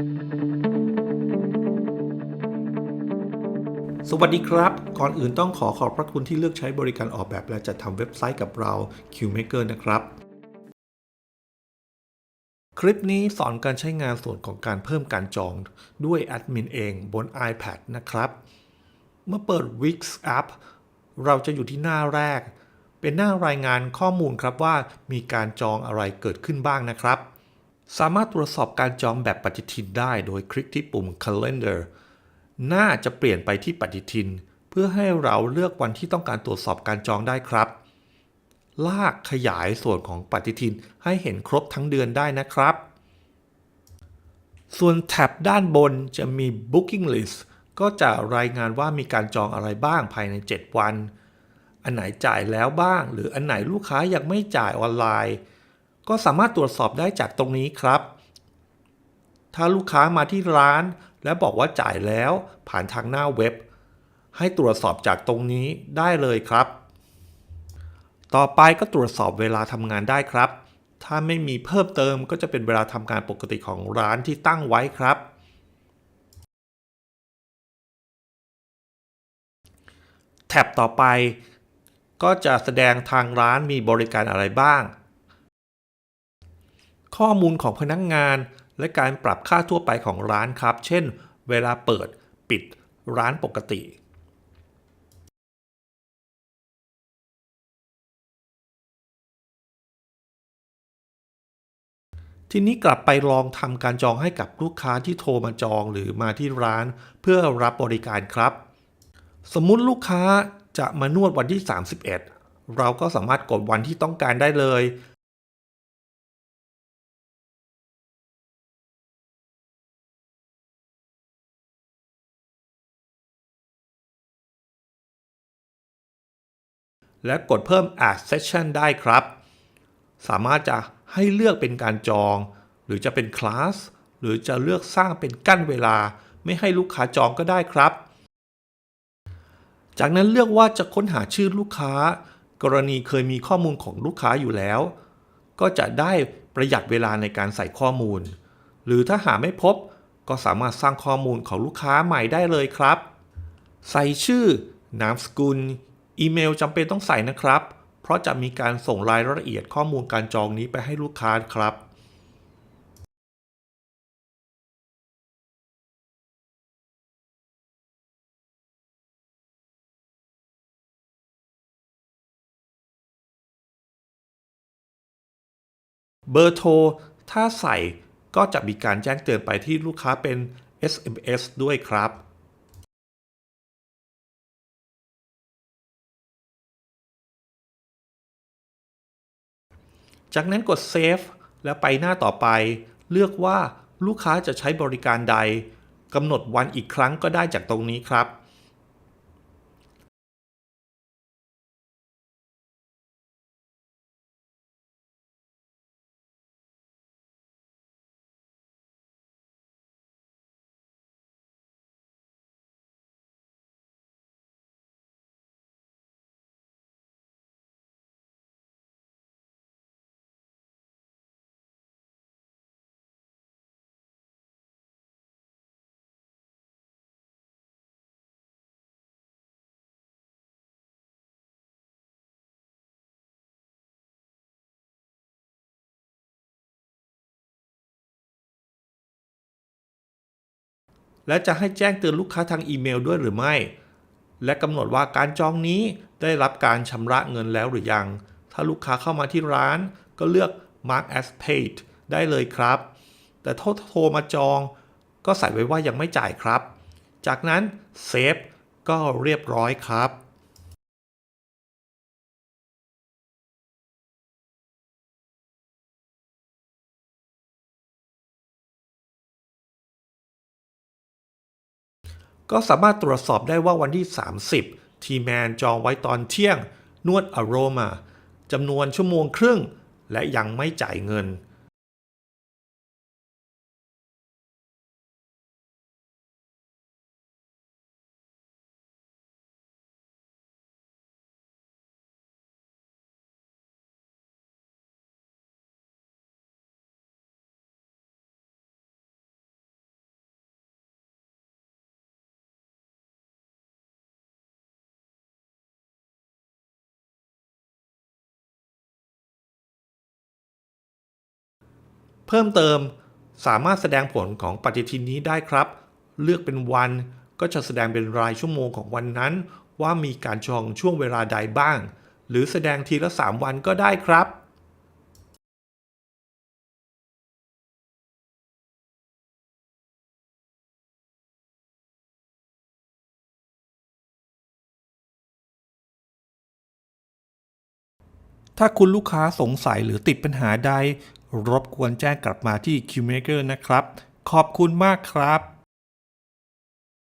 สวัสดีครับ ก่อนอื่นต้องขอขอบพระคุณที่เลือกใช้บริการออกแบบและจัดทำเว็บไซต์กับเรา QMaker นะครับ คลิปนี้สอนการใช้งานส่วนของการเพิ่มการจองด้วยแอดมินเองบน iPad นะครับ เมื่อเปิด Wix App เราจะอยู่ที่หน้าแรก เป็นหน้ารายงานข้อมูลครับว่ามีการจองอะไรเกิดขึ้นบ้างนะครับ สามารถตรวจสอบการจองแบบปฏิทินได้โดยคลิกที่ปุ่ม Calendar หน้าจะเปลี่ยนไปที่ปฏิทิน เพื่อให้เราเลือกวันที่ต้องการตรวจสอบการจองได้ครับ ลากขยายส่วนของปฏิทินให้เห็นครบทั้งเดือนได้นะครับ ส่วนแท็บด้านบนจะมี Booking List ก็จะรายงานว่ามีการจองอะไรบ้างภายใน 7 วัน อันไหนจ่ายแล้วบ้าง หรืออันไหนลูกค้ายังไม่จ่ายออนไลน์ ก็สามารถตรวจสอบได้จากตรงนี้ครับ ถ้าลูกค้ามาที่ร้าน และบอกว่าจ่ายแล้วผ่านทางหน้าเว็บ ให้ตรวจสอบจากตรงนี้ได้เลยครับ ต่อไปก็ตรวจสอบเวลาทำงานได้ครับ ถ้าไม่มีเพิ่มเติมก็จะเป็นเวลาทำงานปกติของร้านที่ตั้งไว้ครับแท็บต่อไปก็จะแสดงทางร้านมีบริการอะไรบ้าง ข้อมูลของพนักงงาน และการปรับค่าทั่วไปของร้านครับ เช่น เวลาเปิดปิดร้านปกติ ทีนี้กลับไปลองทำการจองให้กับลูกค้าที่โทรมาจองหรือมาที่ร้านเพื่อรับบริการครับ สมมุติลูกค้าจะมานวดวันที่ 31 เราก็สามารถกดวันที่ต้องการได้เลย และกดเพิ่ม add session ได้ครับ สามารถจะให้เลือกเป็นการจอง หรือจะเป็นคลาสหรือจะเลือกสร้างเป็นกั้นเวลา ไม่ให้ลูกค้าจองก็ได้ครับ จากนั้นเลือกว่าจะค้นหาชื่อลูกค้า กรณีเคยมีข้อมูลของลูกค้าอยู่แล้ว ก็จะได้ประหยัดเวลาในการใส่ข้อมูล หรือถ้าหาไม่พบก็สามารถสร้างข้อมูลของลูกค้าใหม่ได้เลยครับ ใส่ชื่อนามสกุล อีเมลจำเป็นต้องใส่นะครับ เพราะจะมีการส่งรายละเอียดข้อมูลการจองนี้ไปให้ลูกค้าครับเบอร์โทร ถ้าใส่ก็จะมีการแจ้งเตือนไปที่ลูกค้าเป็น SMS ด้วยครับ จากนั้นกด Save แล้วไปหน้าต่อไป เลือกว่าลูกค้าจะใช้บริการใดกำหนดวันอีกครั้งก็ได้จากตรงนี้ครับ และจะให้แจ้งเตือนลูกค้าทางอีเมลด้วยหรือไม่ และกำหนดว่าการจองนี้ได้รับการชำระเงินแล้วหรือยัง ถ้าลูกค้าเข้ามาที่ร้าน ก็เลือก mark as paid ได้เลยครับ แต่ถ้าโทรมาจอง ก็ใส่ไว้ว่ายังไม่จ่ายครับ จากนั้นเซฟก็เรียบร้อยครับ ก็สามารถตรวจสอบได้ว่าวันที่ 30 ทีแมนจองไว้ตอนเที่ยง นวดอโรมาจำนวนชั่วโมงครึ่ง และยังไม่จ่ายเงิน เพิ่มเติมสามารถแสดงผลของปฏิทินนี้ได้ครับ เลือกเป็นวันก็จะแสดงเป็นรายชั่วโมงของวันนั้น ว่ามีการจองช่วงเวลาใดบ้าง หรือแสดงทีละ 3 วันก็ได้ครับถ้าคุณลูกค้าสงสัยหรือติดปัญหาใด รบกวนแจ้งกลับมาที่ QMaker นะครับ ขอบคุณมากครับ